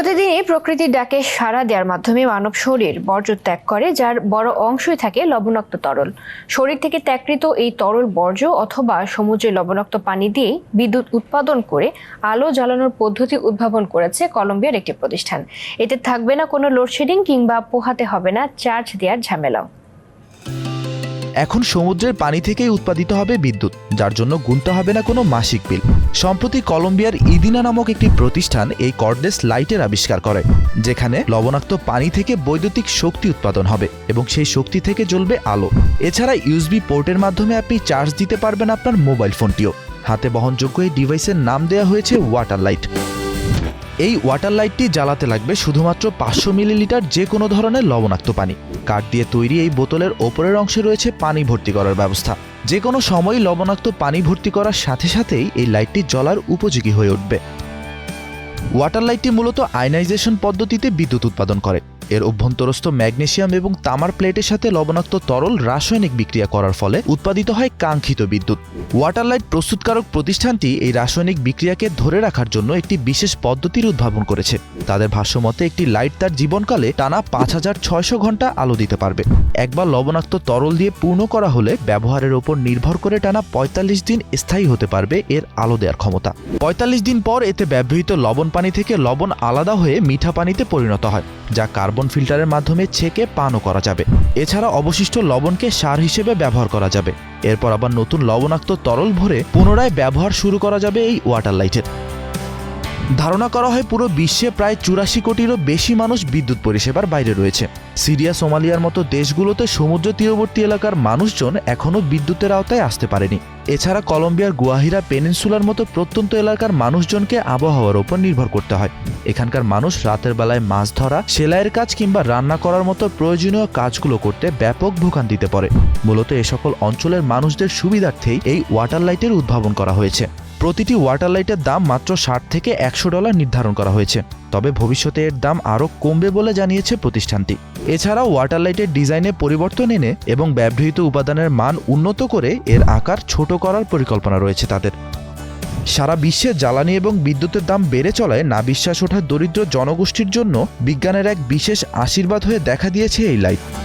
প্রতিদিনই প্রকৃতির ডাকে সাড়া দেওয়ার মাধ্যমে মানব শরীর বর্জ্য ত্যাগ করে, যার বড় অংশই থাকে লবণাক্ত তরল। শরীর থেকে ত্যাগকৃত এই তরল বর্জ্য অথবা সমুদ্রের লবণাক্ত পানি দিয়ে বিদ্যুৎ উৎপাদন করে আলো জ্বালানোর পদ্ধতি উদ্ভাবন করেছে কলম্বিয়ার একটি প্রতিষ্ঠান। এতে থাকবে না কোনো লোডশেডিং কিংবা পোহাতে হবে না চার্জ দেওয়ার ঝামেলাও। এখন সমুদ্রের পানি থেকেই উৎপাদিত হবে বিদ্যুৎ, যার জন্য গুনতে হবে না কোনো মাসিক বিল। সম্প্রতি কলম্বিয়ার ইদিনা নামক একটি প্রতিষ্ঠান এই কর্ডলেস লাইটের আবিষ্কার করে, যেখানে লবণাক্ত পানি থেকে বৈদ্যুতিক শক্তি উৎপাদন হবে এবং সেই শক্তি থেকে জ্বলবে আলো। এছাড়া ইউএসবি পোর্টের মাধ্যমে আপনি চার্জ দিতে পারবেন আপনার মোবাইল ফোনটিও। হাতে বহনযোগ্য এই ডিভাইসের নাম দেওয়া হয়েছে ওয়াটার লাইট। এই ওয়াটার লাইটটি জ্বালাতে লাগবে শুধুমাত্র পাঁচশো মিলিলিটার যে কোনো ধরনের লবণাক্ত পানি। কাঠ দিয়ে তৈরি এই বোতলের ওপরের অংশে রয়েছে পানি ভর্তি করার ব্যবস্থা। যে কোনো সময় লবণাক্ত পানি ভর্তি করার সাথে সাথেই এই লাইটটি জ্বলার উপযোগী হয়ে উঠবে। ওয়াটার লাইটটি মূলত আয়নাইজেশন পদ্ধতিতে বিদ্যুৎ উৎপাদন করে। এর অভ্যন্তরস্থ ম্যাগনেশিয়াম এবং তামার প্লেটের সাথে লবণাক্ত তরল রাসায়নিক বিক্রিয়া করার ফলে উৎপাদিত হয় কাঙ্ক্ষিত বিদ্যুৎ। ওয়াটার লাইট প্রস্তুতকারক প্রতিষ্ঠানটি এই রাসায়নিক বিক্রিয়াকে ধরে রাখার জন্য একটি বিশেষ পদ্ধতির উদ্ভাবন করেছে। তাদের ভাষ্যমতে একটি লাইট তার জীবনকালে টানা পাঁচ হাজার ছয়শো ঘণ্টা আলো দিতে পারবে। একবার লবণাক্ত তরল দিয়ে পূর্ণ করা হলে ব্যবহারের ওপর নির্ভর করে টানা পঁয়তাল্লিশ দিন স্থায়ী হতে পারবে এর আলো দেওয়ার ক্ষমতা। পঁয়তাল্লিশ দিন পর এতে ব্যবহৃত লবণ পানি থেকে লবণ আলাদা হয়ে মিঠা পানিতে পরিণত হয়। যা কার্বন ফিল্টারের মাধ্যমে ছেঁকে পানও করা যাবে। এছাড়া অবশিষ্ট লবণকে সার হিসেবে ব্যবহার করা যাবে। এরপর আবার নতুন লবণাক্ত তরল ভরে পুনরায় ব্যবহার শুরু করা যাবে এই ওয়াটার লাইটের। ধারণা করা হয় পুরো বিশ্বে প্রায় চুরাশি কোটিরও বেশি মানুষ বিদ্যুৎ পরিষেবার বাইরে রয়েছে। সিরিয়া, সোমালিয়ার মতো দেশগুলোতে সমুদ্র তীরবর্তী এলাকার মানুষজন এখনও বিদ্যুতের আওতায় আসতে পারেনি। এছাড়া কলম্বিয়ার গুয়াহিরা পেনিনসুলার মতো প্রত্যন্ত এলাকার মানুষজনকে আবহাওয়ার ওপর নির্ভর করতে হয়। এখানকার মানুষ রাতের বেলায় মাছ ধরা, সেলাইয়ের কাজ কিংবা রান্না করার মতো প্রয়োজনীয় কাজগুলো করতে ব্যাপক ভোগান্তিতে পড়ে মূলত এ সকল অঞ্চলের মানুষদের সুবিধার্থেই এই ওয়াটার লাইটের উদ্ভাবন করা হয়েছে। প্রতিটি ওয়াটার লাইটের দাম মাত্র ষাট থেকে একশো ডলার নির্ধারণ করা হয়েছে। তবে ভবিষ্যতে এর দাম আরও কমবে বলে জানিয়েছে প্রতিষ্ঠানটি। এছাড়াও ওয়াটার লাইটের ডিজাইনে পরিবর্তন এনে এবং ব্যবহৃত উপাদানের মান উন্নত করে এর আকার ছোট করার পরিকল্পনা রয়েছে তাদের। সারা বিশ্বে জ্বালানি এবং বিদ্যুতের দাম বেড়ে চলায় না বিশ্বাস ওঠা দরিদ্র জনগোষ্ঠীর জন্য বিজ্ঞানের এক বিশেষ আশীর্বাদ হয়ে দেখা দিয়েছে এই লাইট।